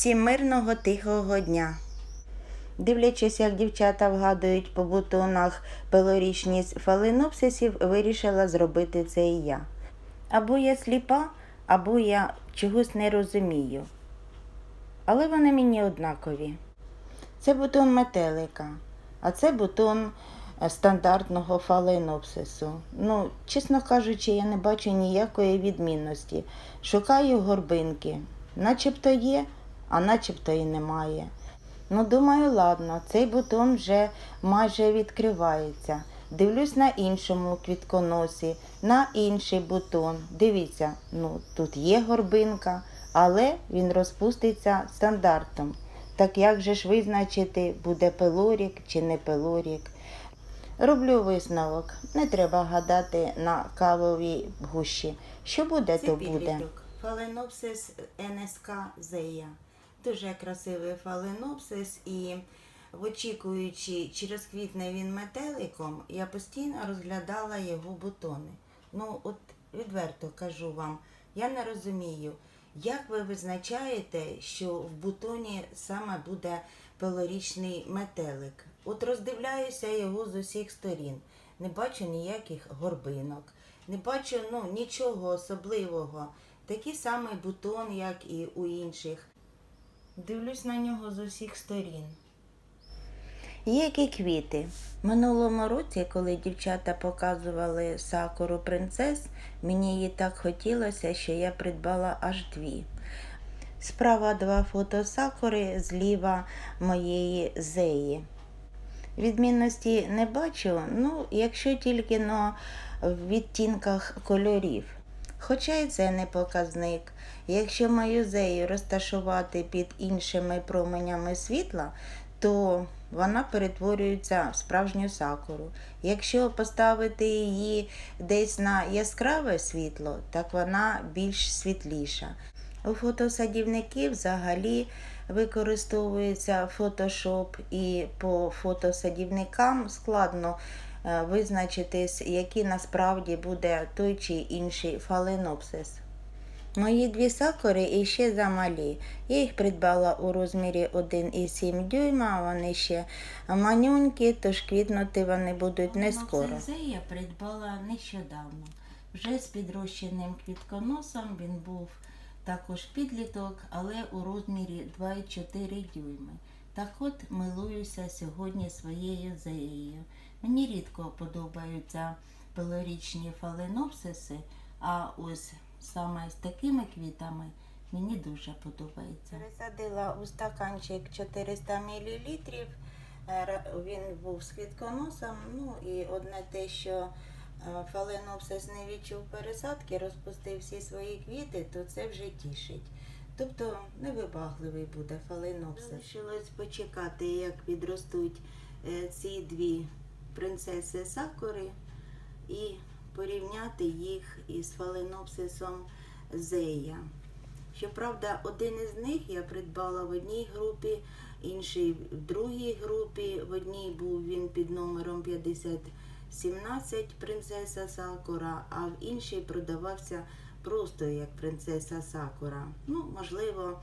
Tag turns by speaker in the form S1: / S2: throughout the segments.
S1: Всім мирного тихого дня. Дивлячись, як дівчата вгадують по бутонах пелорічність фаленопсисів, вирішила зробити це і я. Або я сліпа, або я чогось не розумію. Але вони мені однакові. Це бутон метелика, а це бутон е, стандартного фаленопсису. Ну, чесно кажучи, я не бачу ніякої відмінності. Шукаю горбинки. Начебто є, а начебто і немає. Ну, думаю, ладно, цей бутон вже майже відкривається. Дивлюсь на іншому квітконосі, на інший бутон. Дивіться, ну тут є горбинка, але він розпуститься стандартом. Так як же ж визначити, буде пелорік чи не пелорік? Роблю висновок. Не треба гадати на кавовій гущі. Що буде, то буде. Фаленопсис НСК Зея. Дуже красивий фаленопсис і очікуючи, чи розквітне він метеликом, я постійно розглядала його бутони. Ну, от відверто кажу вам, я не розумію, як ви визначаєте, що в бутоні саме буде пелорічний метелик. От роздивляюся його з усіх сторін. Не бачу ніяких горбинок, не бачу ну, нічого особливого. Такий самий бутон, як і у інших. Дивлюсь на нього з усіх сторін. Є які квіти. Минулому році, коли дівчата показували сакуру принцес, мені її так хотілося, що я придбала аж дві. Справа два фото сакури, зліва моєї зеї. Відмінності не бачу, ну, якщо тільки на відтінках кольорів. Хоча й це не показник. Якщо мою зею розташувати під іншими променями світла, то вона перетворюється в справжню сакуру. Якщо поставити її десь на яскраве світло, так вона більш світліша. У фотосадівників взагалі використовується фотошоп, і по фотосадівникам складно визначитись, який насправді буде той чи інший фаленопсис. Мої дві сакури іще замалі. Я їх придбала у розмірі 1,7 дюйма, вони ще манюнькі, тож квітнути вони будуть не скоро. Це я придбала нещодавно. Вже з підрощеним квітконосом він був також підліток, але у розмірі 2,4 дюйми. Так от милуюся сьогодні своєю зеєю. Мені рідко подобаються пелорічні фаленопсиси, а ось саме з такими квітами мені дуже подобається. Пересадила у стаканчик 400 мл. Він був з квітконосом. Ну і одне те, що е, фаленопсис не відчув пересадки, розпустив всі свої квіти, то це вже тішить. Тобто невибагливий буде фаленопсис. Залишилось почекати, як підростуть е, ці дві принцеси сакури і порівняти їх із фаленопсисом Зея. Щоправда, один із них я придбала в одній групі, інший в другій групі. В одній був він під номером 5017 принцеса Сакура, а в іншій продавався просто як принцеса Сакура. Ну, можливо,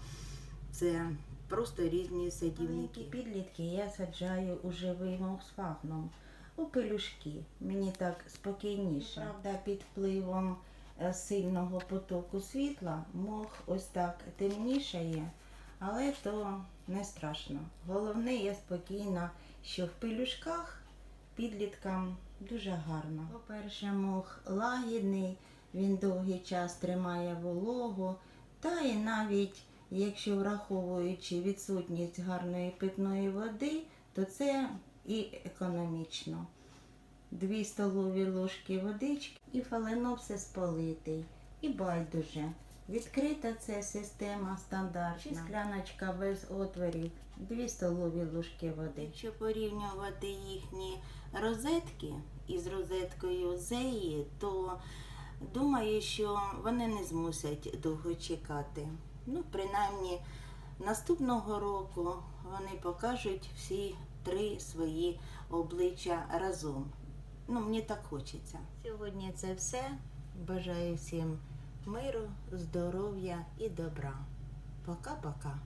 S1: це просто різні садівники. Підлітки я саджаю у живий мовсфагном, у пелюшки. Мені так спокійніше. Правда, під впливом е, сильного потоку світла мох ось так темнішає, але то не страшно. Головне, я спокійна, що в пелюшках підліткам дуже гарно. По-перше, мох лагідний, він довгий час тримає вологу, та і навіть якщо враховуючи відсутність гарної питної води, то це і економічно. Дві столові ложки водички і фаленопсис политий. І байдуже. Відкрита це система стандартна. Чи скляночка без отворів, дві столові ложки води. Якщо порівнювати їхні розетки із розеткою зеї, то думаю, що вони не змусять довго чекати. Ну, принаймні, наступного року вони покажуть всі три свої обличчя разом. Ну, мені так хочеться. Сьогодні це все. Бажаю всім миру, здоров'я і добра. Пока-пока.